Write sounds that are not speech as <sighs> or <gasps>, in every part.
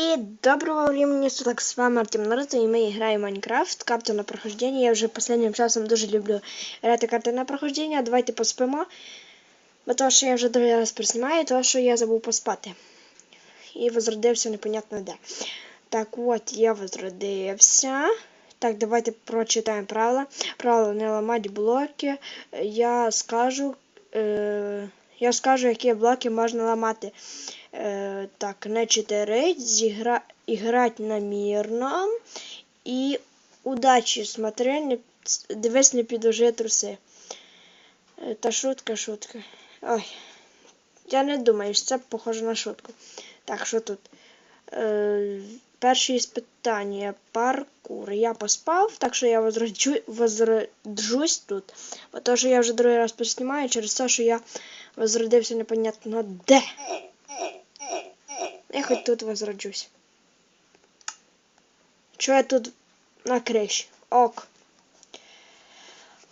І доброго времени суток, з вами Артем Наруто, і ми граємо в Майнкрафт, карту на прохождение. Я вже останнім часом дуже люблю грати карти на прохождение. Давайте поспимо. Бо то, що я вже другий раз приснімаю, то, що я забув поспати. І возродився непонятно де. Так, от, я возродився. Так, давайте прочитаємо правила. Правила не ламати блоки. Я скажу, е, я скажу, які блоки можна ламати. Е, так, не читерить, зігра... намірно і удачі смотри, не... дивись, не підложи труси. Е, та шутка, шутка. Ой. Я не думаю, що це похоже на шутку. Так, що тут? Е, перше іспитання паркур. Я поспав, так що я возроджу... возроджусь тут. Бо то, що я вже другий раз поснімаю через те, що я возродився непонятно де. Я хоть тут возроджусь. Чого я тут на криші? Ок.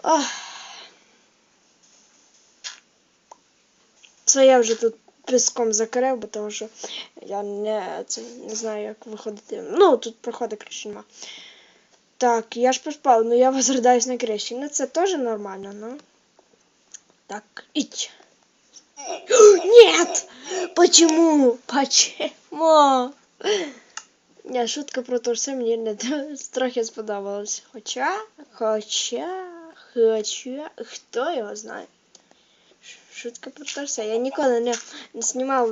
Ох. Це я вже тут піском закрив, бо тому що я не, це, не знаю, як виходити. Ну, тут проходу криші. Так, я ж поспав, ну я возродаюсь на криші. Ну це теж нормально, ну. Так, іть. <gasps> Нет! Почему? Почему? Не, шутка про турси мені не <laughs> трохи сподобалась. Хоча, хоча, хоча, хто його знає? Шутка про. Я ніколи не, знімав,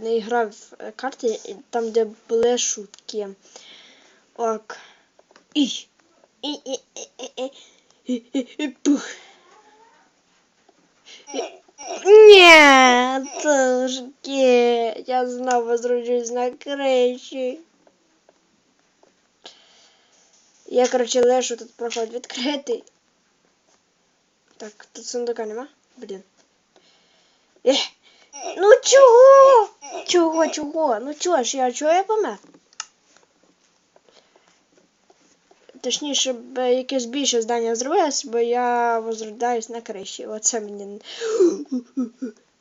не грав в карти, там, де були шутки. Ок. І. І, і, і, і, і, і, пух. Нет, тушки, я знов возрожусь на криші. Я, короче, лежу, тут проход відкритий. Так, тут сундука нема? Блін. Ех, ну чого? Чого, чого? Ну чого ж я, чого я помер? Точніше, якесь більше здання зробилось, бо я возрождаюсь на криші. Оце мені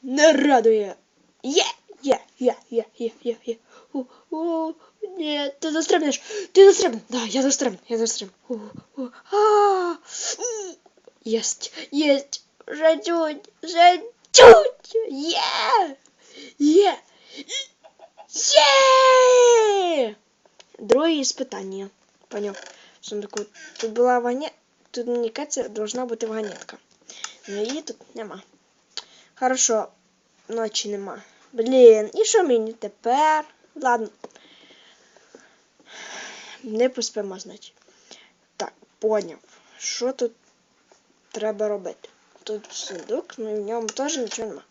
не радує. Є, є, є, є, є, є, є. Ні, ти застрибнеш, ти застрибнеш. Да, я застрибну, я застрибну. Єсть, єсть, вже чуть, є, є, є. Друге іспитання. Поняв. Сундуку. Тут була ваня... Тут мені кажется, должна бути вагонетка. Но її тут нема. Хорошо, ночі нема. Блін, і що мені тепер? Ладно. Не поспимо, значить. Так, поняв. Що тут треба робити? Тут сундук, і в ньому теж нічого нема.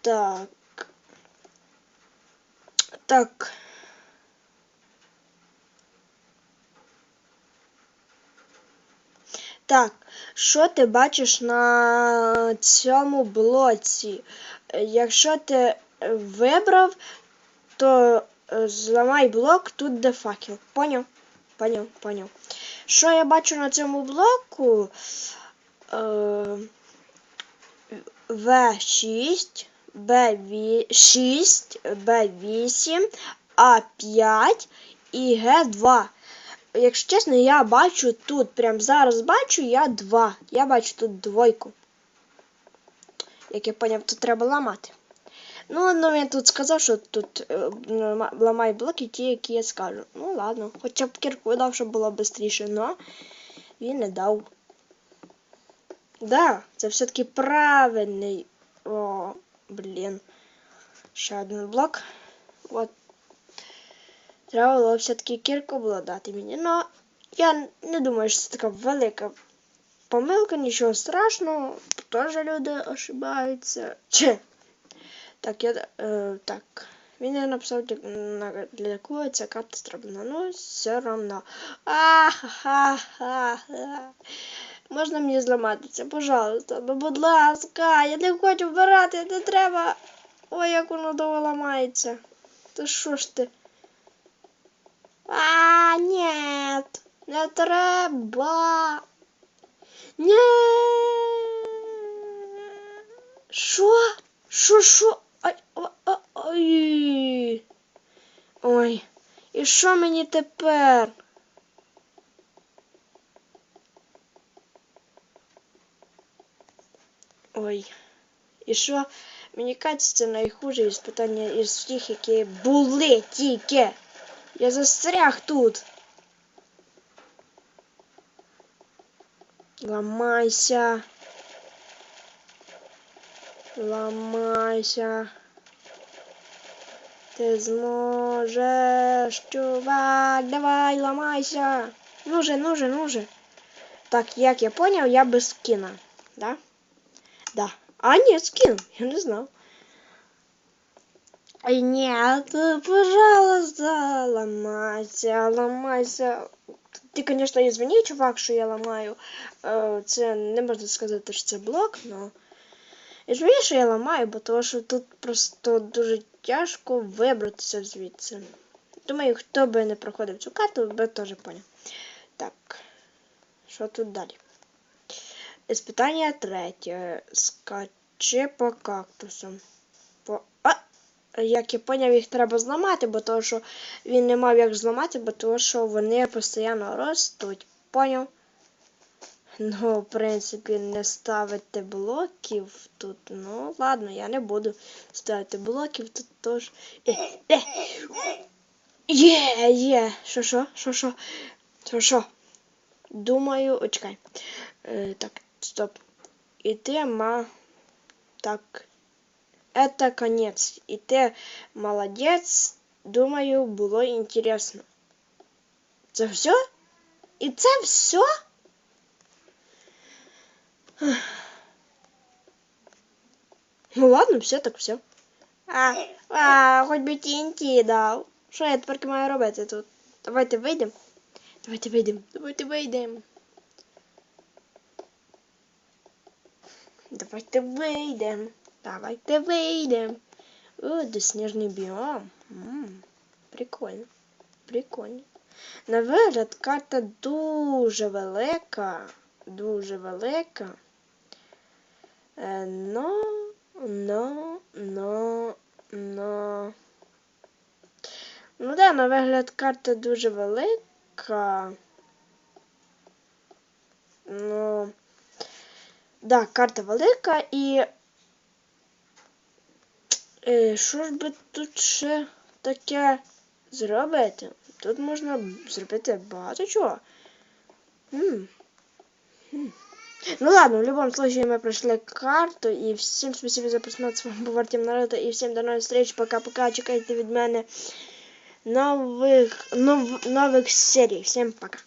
Так. Так. Так, що ти бачиш на цьому блоці? Якщо ти вибрав, то е, зламай блок тут де факел. Поняв? Поняв, поняв. Що я бачу на цьому блоку? Е, В6, Б6, Б8, А5 і Г2 якщо чесно, я бачу тут, прям зараз бачу я два. Я бачу тут двойку. Як я поняв, тут треба ламати. Ну, ну він тут сказав, що тут лама- ламай блоки ті, які я скажу. Ну ладно, хоча б кірку дав, щоб було швидше, но він не дав. Да, це все-таки правильний. О, блін. Ще один блок. От Треба було все-таки кірку було дати мені. Ну, я не думаю, що це така велика помилка, нічого страшного. Теж люди ошибаються. <laughs> Че? Так, я. Е, так. Він не написав, для, на- для якого ця карта зроблена. Ну, все одно. А-ха-ха-ха. Можна мені зламати це, пожалуйста. Ну, будь ласка, я не хочу вбирати, не треба. Ой, як воно довго ламається. Та що ж ти? А, нет, не треба. Ні. Що? Що, що? Ай, ай. Ой. І що мені тепер? Ой. І що? Мені кажеться, це найхуже іспитання із всіх, які були тільки. Я застряг тут. Ламайся. Ламайся. Ти зможеш, чувак, давай, ламайся. Ну же, ну же, ну же. Так, як я понял, я без скина, да? Да. А, нет, скин, я не знал. Нет, пожалуйста, ломайся, ломайся. Ти, конечно, извини, чувак, що я ламаю. Е, Це не можна сказати, що це блок, но. Извини, що я ламаю, бо того, що тут просто дуже тяжко вибратися звідси. Думаю, хто би не проходив цю карту, би теж поняв. Так. Що тут далі? Іспитання третє. Скачи по кактусам. По... А! Як я поняв, їх треба зламати, бо того, що він не мав як зламати, бо того, що вони постійно ростуть. Поняв? Ну, в принципі, не ставити блоків тут. Ну, ладно, я не буду ставити блоків тут тож. Е, е. Є, є. Що, що? Що, що? Що, що? Думаю, о, чекай. Е, так, стоп. І ти ма. Так. Это конец. І ти молодець. Думаю, було інтересно. Це все? І це все? <sighs> Ну ладно, все так все. А, а, хоч би TNT дав. Що я тепер маю робити тут? Давайте вийдемо. Давайте вийдемо. Давайте вийдемо. Давайте вийдемо. Давайте вийдемо. О, де сніжний біом. Прикольно. Прикольно. На карта дуже велика. Дуже велика. Е, Но, но, но, но. Ну да, на вигляд карта дуже велика. Ну. Да, карта велика і. Е, Що ж би тут ще таке зробити? Тут можна зробити багато чого. М. М. Ну ладно, в любом случае мы прошли карту. И всем спасибо за просмотр. С вами был Артем Наруто. И всем до новых встреч. Пока-пока. Чекайте від мене нових, нов, нових серій. Всем пока.